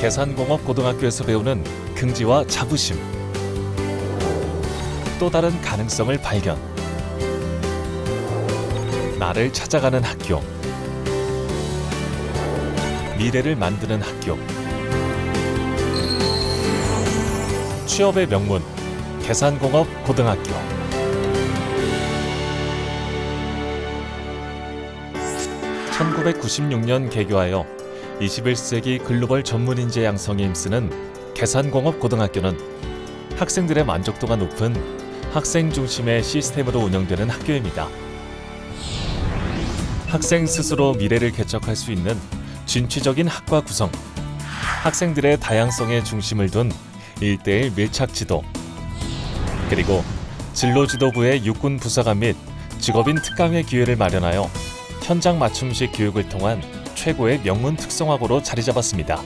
계산공업 고등학교에서 배우는 긍지와 자부심. 또 다른 가능성을 발견. 나를 찾아가는 학교. 미래를 만드는 학교. 취업의 명문 계산공업 고등학교. (1996년) 개교하여 21세기 글로벌 전문 인재 양성에 힘쓰는 계산공업 고등학교는 학생들의 만족도가 높은 학생 중심의 시스템으로 운영되는 학교입니다. 학생 스스로 미래를 개척할 수 있는 진취적인 학과 구성, 학생들의 다양성에 중심을 둔 일대일 밀착 지도, 그리고 진로 지도부의 육군 부사관 및 직업인 특강의 기회를 마련하여 현장 맞춤식 교육을 통한 최고의 명문 특성화고로 자리 잡았습니다.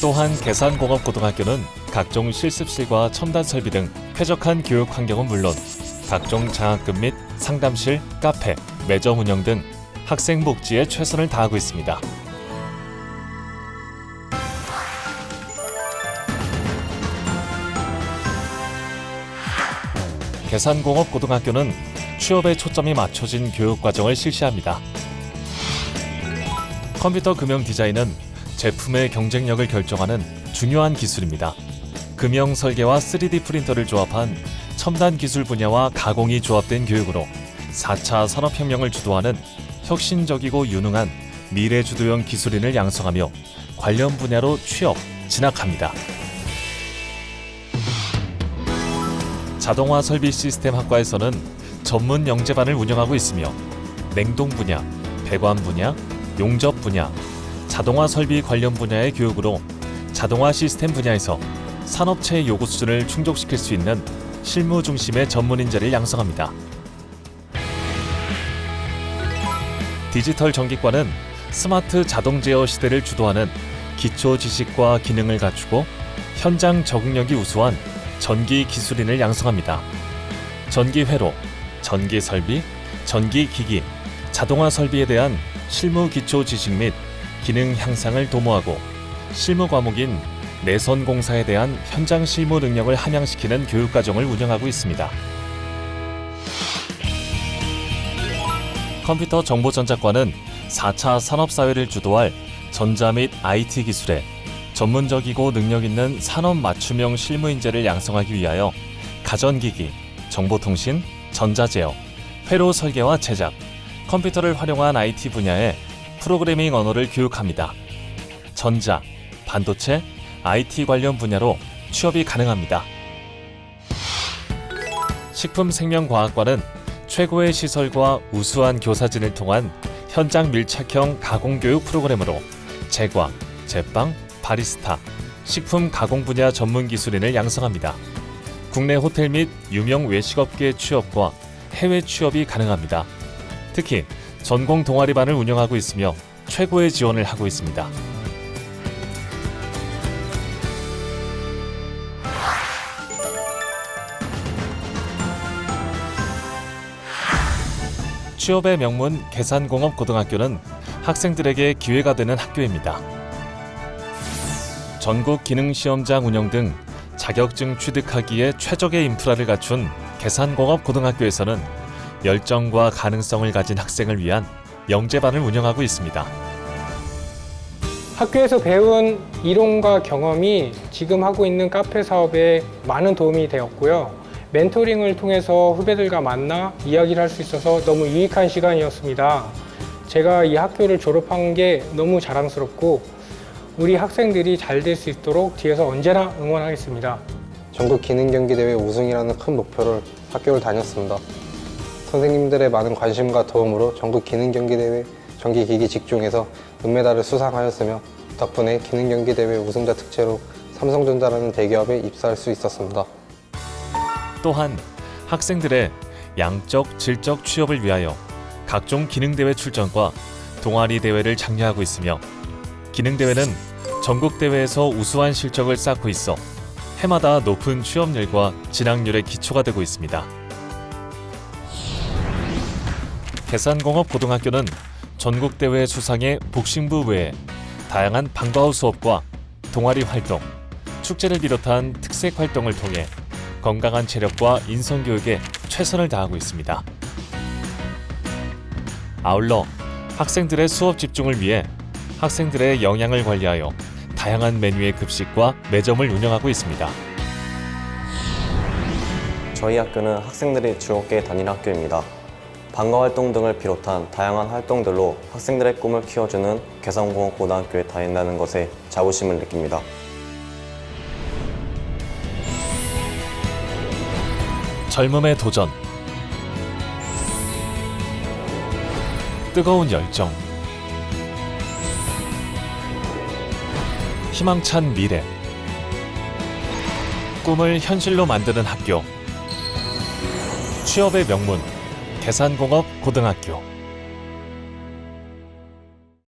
또한 계산공업고등학교는 각종 실습실과 첨단 설비 등 쾌적한 교육 환경은 물론 각종 장학금 및 상담실, 카페, 매점 운영 등 학생 복지에 최선을 다하고 있습니다. 계산공업고등학교는 취업에 초점이 맞춰진 교육 과정을 실시합니다. 컴퓨터 금형 디자인은 제품의 경쟁력을 결정하는 중요한 기술입니다. 금형 설계와 3D 프린터를 조합한 첨단 기술 분야와 가공이 조합된 교육으로 4차 산업혁명을 주도하는 혁신적이고 유능한 미래 주도형 기술인을 양성하며 관련 분야로 취업, 진학합니다. 자동화 설비 시스템 학과에서는 전문 영재반을 운영하고 있으며 냉동 분야, 배관 분야, 용접 분야, 자동화 설비 관련 분야의 교육으로 자동화 시스템 분야에서 산업체의 요구 수준을 충족시킬 수 있는 실무 중심의 전문 인재를 양성합니다. 디지털 전기과는 스마트 자동 제어 시대를 주도하는 기초 지식과 기능을 갖추고 현장 적응력이 우수한 전기 기술인을 양성합니다. 전기 회로, 전기 설비, 전기 기기, 자동화 설비에 대한 실무 기초 지식 및 기능 향상을 도모하고 실무 과목인 내선 공사에 대한 현장 실무 능력을 함양시키는 교육 과정을 운영하고 있습니다. 컴퓨터 정보전자과는 4차 산업사회를 주도할 전자 및 IT 기술에 전문적이고 능력 있는 산업 맞춤형 실무 인재를 양성하기 위하여 가전기기, 정보통신, 전자제어, 회로 설계와 제작, 컴퓨터를 활용한 IT 분야에 프로그래밍 언어를 교육합니다. 전자, 반도체, IT 관련 분야로 취업이 가능합니다. 식품생명과학과는 최고의 시설과 우수한 교사진을 통한 현장 밀착형 가공교육 프로그램으로 제과, 제빵, 바리스타, 식품 가공 분야 전문 기술인을 양성합니다. 국내 호텔 및 유명 외식업계 취업과 해외 취업이 가능합니다. 특히 전공 동아리반을 운영하고 있으며 최고의 지원을 하고 있습니다. 취업의 명문 계산공업고등학교는 학생들에게 기회가 되는 학교입니다. 전국 기능시험장 운영 등 자격증 취득하기에 최적의 인프라를 갖춘 계산공업고등학교에서는 열정과 가능성을 가진 학생을 위한 영재반을 운영하고 있습니다. 학교에서 배운 이론과 경험이 지금 하고 있는 카페 사업에 많은 도움이 되었고요. 멘토링을 통해서 후배들과 만나 이야기를 할 수 있어서 너무 유익한 시간이었습니다. 제가 이 학교를 졸업한 게 너무 자랑스럽고 우리 학생들이 잘 될 수 있도록 뒤에서 언제나 응원하겠습니다. 전국 기능 경기 대회 우승이라는 큰 목표를 학교를 다녔습니다. 선생님들의 많은 관심과 도움으로 전국 기능 경기 대회 전기 기기 직종에서 은메달을 수상하였으며 덕분에 기능 경기 대회 우승자 특채로 삼성전자라는 대기업에 입사할 수 있었습니다. 또한 학생들의 양적, 질적 취업을 위하여 각종 기능 대회 출전과 동아리 대회를 장려하고 있으며 기능 대회는 전국 대회에서 우수한 실적을 쌓고 있어 해마다 높은 취업률과 진학률의 기초가 되고 있습니다. 계산공업고등학교는 전국대회 수상의 복싱부 외에 다양한 방과후 수업과 동아리 활동, 축제를 비롯한 특색 활동을 통해 건강한 체력과 인성 교육에 최선을 다하고 있습니다. 아울러 학생들의 수업 집중을 위해 학생들의 영양을 관리하여 다양한 메뉴의 급식과 매점을 운영하고 있습니다. 저희 학교는 학생들이 즐겁게 다니는 학교입니다. 방과 활동 등을 비롯한 다양한 활동들로 학생들의 꿈을 키워주는 개성공업고등학교에 다닌다는 것에 자부심을 느낍니다. 젊음의 도전. 뜨거운 열정. 희망찬 미래. 꿈을 현실로 만드는 학교. 취업의 명문 계산공업 고등학교